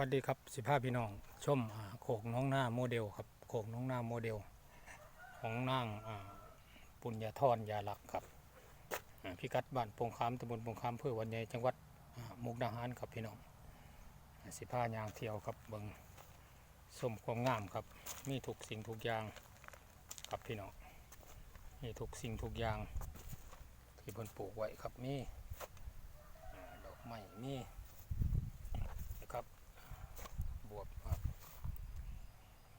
วัสดีครับสิภาพี่น้องชมอ่าโขกน้องหน้าโมเดลครับโขกน้องหน้าโมเดล ของนางอ่าปุญญาธรยาลักครับพิกัดบ้านปงคามตำบลปงคามอำเพื่อวันใหญ่จังหวัดมุกดาหารครับพี่น้องสิพายางเที่ยวครับเบิงสมความงามครับ มีทุกสิ่งทุกอย่างครับพี่น้องมีทุกสิ่งทุกอย่างที่เพิ่นปลูกไว้ครับมีอ่ดอกไม้มีนะครับ บวบครับ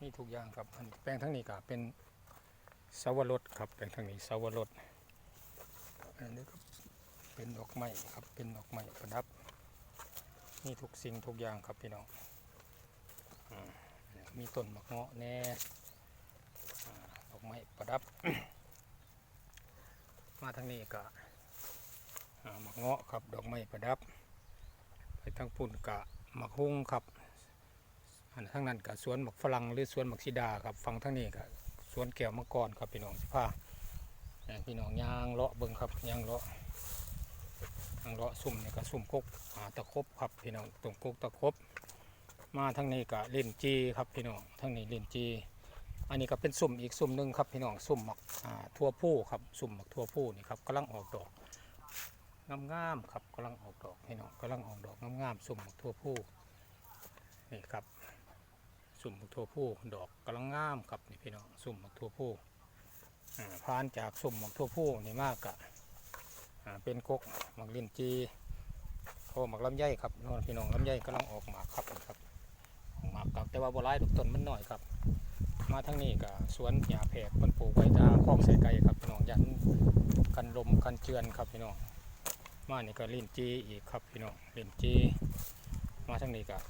มีทุกอย่างครับอันแปลงทั้งนี้ก็เป็นสาวรสครับแปลงทั้งนี้สาวรสอันนี้ก็เป็นดอกไม้ครับเป็นดอกไม้ประดับมีทุกสิ่งทุกอย่างครับพี่น้องอมีต้นมะเงาะแน่ดอกไม้ประดับ มาทางนี้ก็มะเงาะครับดอกไม้ประดับ ไปทางปุ่นกะมะฮุ่งครับ อันทั้งนั้นกับสวนหมักฝรั่งหรือสวนหมักซิดาครับฟังทั้งนี้กับสวนแก้วมังกรครับพี่น้องสิพาพี่น้องยางเลาะเบิ่งครับยางเลาะยางเลาะสุ่มนี่ก็สุ่มกกอ่าตะคบครับพี่น้องตรงกกตะคบ มาทั้งนี้ก็เล่นจีครับพี่น้องทั้งนี้เล่นจีอันนี้ก็เป็นสุ่มอีกสุ่มหนึ่งครับพี่น้องสุ่มหมักทั่วผู้ครับสุ่มหมักทั่วผู้นี่ครับกำลังออกดอกงามๆครับกำลังออกดอกพี่น้องกำลังออกดอกงามๆสุ่มหมักทั่วผู้นี่ครับ สุ่มมักทั่วผู้ดอกกำลังงามครับนี่พี่น้องสุ่มมักทั่วผู้อ่าผ่านจากสุ่มมักทั่วผู้นี่มากกะเป็นกกหมักลินจีโคหมักลำไยครับนองพี่น้องลำไยกำลังออกหมากครับครับหมากครับแต่ว่าบัวลายลูกต้นมันหน้อยครับมาทั้งนี้กับสวนหญ้าแผกมันปลูกไว้ตาคลองใส่ไก่ครับพี่น้องยันกันลมกันเจือนครับพี่น้องมานี่ก็ลินจีอีกครับพี่น้องลินจีมาทั้งนี้กับ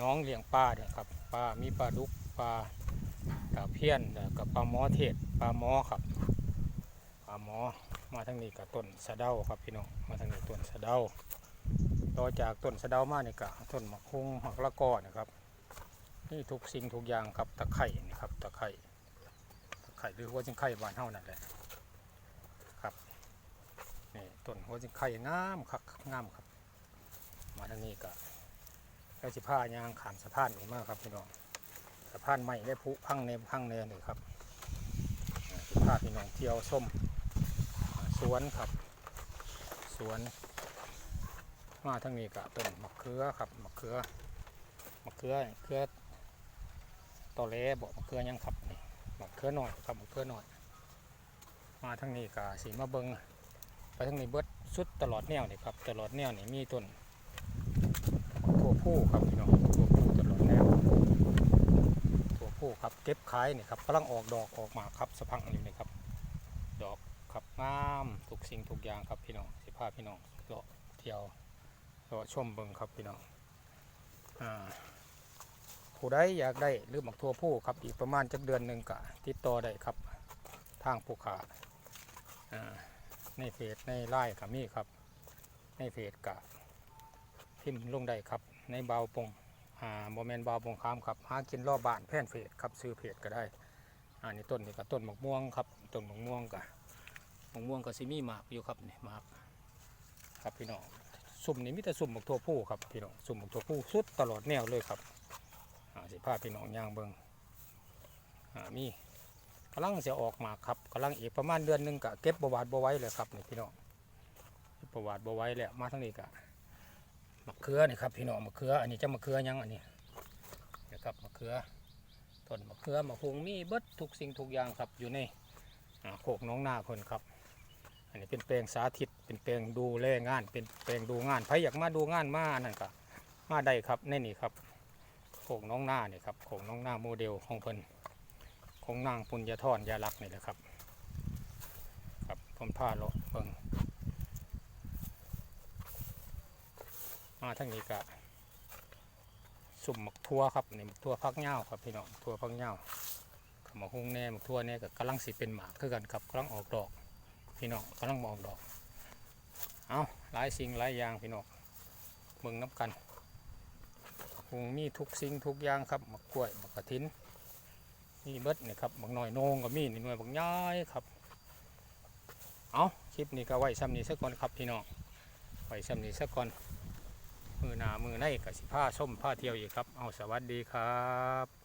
น้องเลี้ยงปลาเนี่ยครับปลามีปลาดุกปลาตาเพี้ยนกับปลาหมอเทศปลาหมอครับปลาหมอมาทางนี้กับต้นสะเดาครับพี่น้องมาทางนี้ต้นสะเดาต่อจากต้นสะเดามาเนี่ก็ต้นมะฮุงมะละกอนะครับนี่ทุกสิ่งทุกอย่างครับตะไคร่นี่ครับตะไคร่ตะไคร่หรือหัวจิงไข่บานเฮานั่นแหละครับนี่ต้นหัวจิงไข่งามครับงามครับ มาทางนี้ก็แล้วสิผ้ายางขามสะพานนี่มากครับพี่น้องสะพานใหม่ได้ผุพังในพังในนี่ครับสิผ้าพี่น้องเที่ยวส้มสวนครับ สวนมาทางนี้ก็ต้นมะเขือครับมะเขือมะเขือเครือตอเลบอกมะเขือยังขับนี่มะเขือหน่อยครับมะเขือหน่อย มาทางนี้ก็สีมาเบิงไปทางนี้เบิดสุดตลอดแนวนี่ครับตลอดแนวนี่มีต้น ผู้ครับพี่น้องถั่วผู้ตลอดแนวถั่วผู้ครับเก็บขายนี่ครับกำลังออกดอกออกมาครับสะพังอยู่นี่ครับ ดอกครับงามทุกสิ่งทุกอย่างครับพี่น้องสิพาพี่น้องเลาะเที่ยวเลาะชมเบิงครับพี่น้องอ่าผู้ใดอยากได้หรือหมักถั่วผู้ครับอีกประมาณจักเดือนหนึ่งกะติดต่อได้ครับทางผู้ขาในเพจในไลน์ก็มีครับในเพจกะ พิมพ์ลงได้ครับ ในเบาวปงอ่าโมเมนต์บาวปงคามครับหากินรอบบ้านแพ่นเพจครับซื้อเพจก็ได้อ่านี่ต้นนี่ก็ต้นมะม่วงครับต้นมะม่วงกะมะม่วงก็สิมีหมากอยู่ครับนี่หมากครับพี่น้องสุ่มนี่มีแต่สุ่มหมกทั่วผู้ครับพี่น้องสุ่มหมกทั่วผู้สุดตลอดแนวเลยครับอ่าสิพาพี่น้องย่างเบิงอ่ามีกำลังจะออกหมากครับกำลังอีกประมาณเดือนหนึงกะเก็บบหวาดบไว้เลยครับนี่พี่น้องเก็บประวาดบไว้แล้วมาทั้งนี้กะ มะเขือนี่ครับพี่น้องมะเขืออันนี้จะมะเขือยังอันนี้นะครับมะเขือต้นมะเขือมะฮุงมีเบิดทุกสิ่งทุกอย่างครับอยู่ในโคกน้องนาคนครับ อันนี้เป็นแปลงสาธิตเป็นแปลงดูแลงาน เป็นแปลงดูงานใครอยากมาดูงานมานั่นก็มาได้ครับในนี่ครับโคกน้องนาเนี่ครับโคกน้องนาโมเดลของเพิ่นของนางปุญญาธรยาลักษ์นี่แหละครับ ครับผมพาเลาะเบิ่ง มาทางนี้ก็สุ่มหมักทั่วครับนี่หมักทั่วพักเง่าครับพี่น้องทั่วพักเง่ากับหมักฮุงแน่หมักทั่วแน่ก็กำลังสิเป็นหมากคือกันครับกำลังออกดอก พี่น้องกำลังออกดอก เอาหลายสิ่งหลายอย่างพี่น้องเบิ่งน้ำกันฮุงมีทุกสิ่งทุกอย่างครับหมักกล้วยหมักกระถินมีเบิดนี่ครับหมักหน่อยโนงก็มีนี่หน่วยบักย้ายครับเอาคลิปนี้ก็ไว้ซ้ำนี้สักก่อนครับพี่น้องไว้ซ้ำนี้สักก่อน มือหนามือในกับสิผ้าส้มผ้าเที่ยวอีกครับ เอาสวัสดีครับ